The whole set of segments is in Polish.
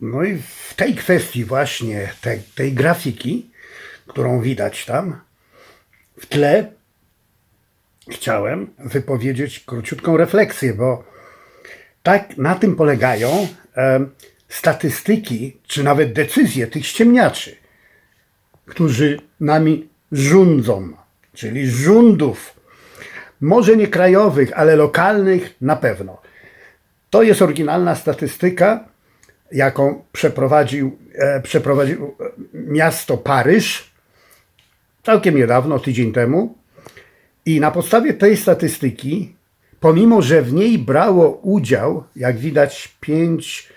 No i w tej kwestii właśnie, tej, tej grafiki, którą widać tam w tle, chciałem wypowiedzieć króciutką refleksję, bo tak na tym polegają em, statystyki, czy nawet decyzje tych ściemniaczy, którzy nami rządzą, czyli rządów, może nie krajowych, ale lokalnych na pewno. To jest oryginalna statystyka, jaką przeprowadził, e, przeprowadził e, miasto Paryż całkiem niedawno, tydzień temu. I na podstawie tej statystyki, pomimo że w niej brało udział, jak widać, 5,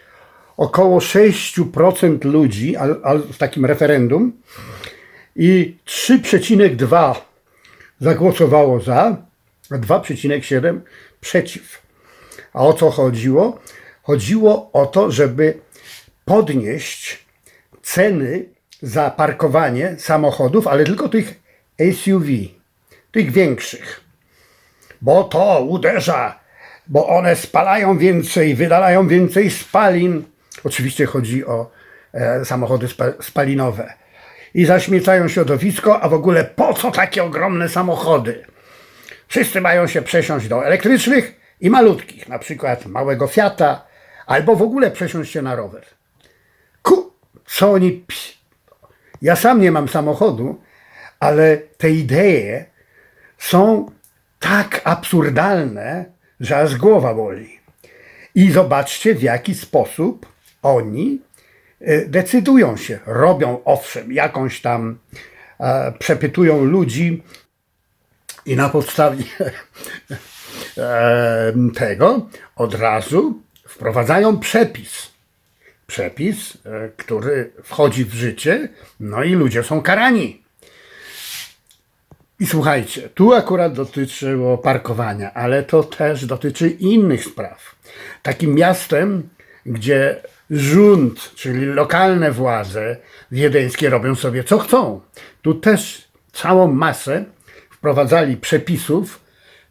około 6% ludzi al, al, w takim referendum i 3,2 zagłosowało za, a 2,7 przeciw. A o co chodziło? Chodziło o to, żeby podnieść ceny za parkowanie samochodów, ale tylko tych SUV, tych większych. Bo to uderza, bo one spalają więcej, wydalają więcej spalin. Oczywiście chodzi o e, samochody spa, spalinowe. I zaśmiecają środowisko, a w ogóle po co takie ogromne samochody? Wszyscy mają się przesiąść do elektrycznych i malutkich, na przykład małego Fiata, albo w ogóle przesiąść się na rower. Ku, co oni... Pi... Ja sam nie mam samochodu, ale te idee są tak absurdalne, że aż głowa boli. I zobaczcie, w jaki sposób oni e, decydują się. Robią, owszem, jakąś tam, e, przepytują ludzi i na podstawie e, tego od razu wprowadzają przepis. Przepis, e, który wchodzi w życie, no i ludzie są karani. I słuchajcie, tu akurat dotyczyło parkowania, ale to też dotyczy innych spraw. Takim miastem, gdzie rząd, czyli lokalne władze wiedeńskie robią sobie co chcą. Tu też całą masę wprowadzali przepisów,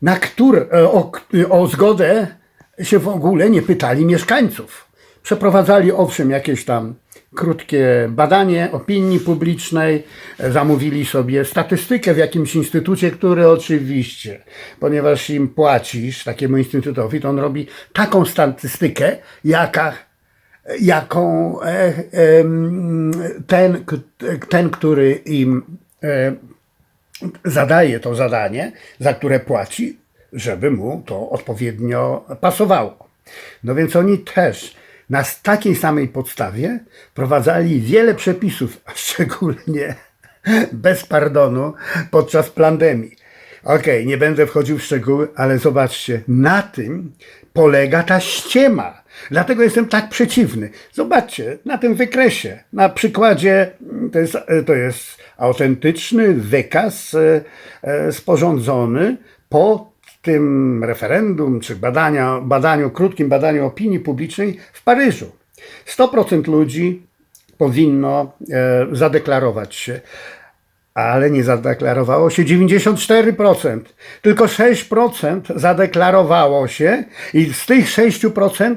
na które o, o zgodę się w ogóle nie pytali mieszkańców. Przeprowadzali owszem jakieś tam krótkie badanie opinii publicznej, zamówili sobie statystykę w jakimś instytucie, który oczywiście, ponieważ im płacisz takiemu instytutowi, to on robi taką statystykę, jaka, jaką e, e, ten, ten, który im e, zadaje to zadanie, za które płaci, żeby mu to odpowiednio pasowało. No więc oni też na takiej samej podstawie wprowadzali wiele przepisów, a szczególnie bez pardonu podczas pandemii. Okej, nie będę wchodził w szczegóły, ale zobaczcie, na tym polega ta ściema. Dlatego jestem tak przeciwny. Zobaczcie, na tym wykresie, na przykładzie, to jest, to jest autentyczny wykaz e, e, sporządzony po tym referendum, czy badania, badaniu, krótkim badaniu opinii publicznej w Paryżu. 100% ludzi powinno e, zadeklarować się, ale nie zadeklarowało się 94%. Tylko 6% zadeklarowało się i z tych 6%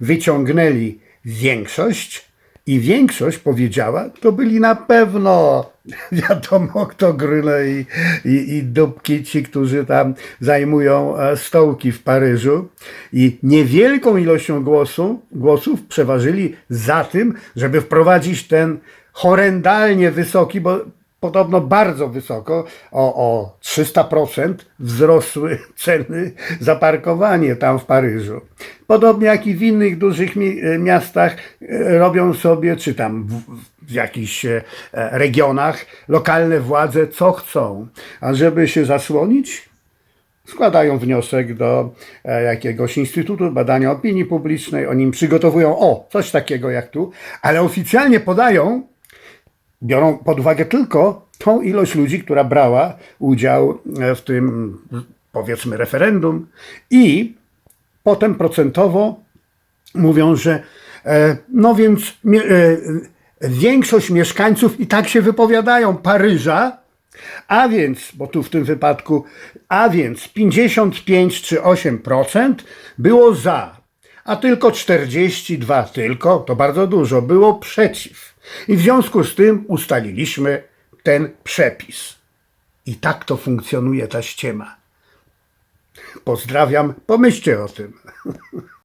wyciągnęli większość i większość powiedziała, to byli na pewno, wiadomo kto gryle i, i, i dupki, ci, którzy tam zajmują e, stołki w Paryżu. I niewielką ilością głosu, głosów przeważyli za tym, żeby wprowadzić ten horrendalnie wysoki, bo podobno bardzo wysoko, o, o 300% wzrosły ceny za parkowanie tam w Paryżu. Podobnie jak i w innych dużych e, miastach e, robią sobie, czy tam w, w jakichś e, regionach, lokalne władze co chcą. A żeby się zasłonić, składają wniosek do jakiegoś Instytutu Badania Opinii Publicznej, oni im przygotowują, o, coś takiego jak tu, ale oficjalnie podają, biorą pod uwagę tylko tą ilość ludzi, która brała udział e, w tym, powiedzmy, referendum i potem procentowo mówią, że e, no więc e, większość mieszkańców i tak się wypowiadają Paryża, a więc, bo tu w tym wypadku, a więc 55 czy 8% było za, a tylko 42, tylko, to bardzo dużo, było przeciw. I w związku z tym ustaliliśmy ten przepis. I tak to funkcjonuje ta ściema. Pozdrawiam, pomyślcie o tym.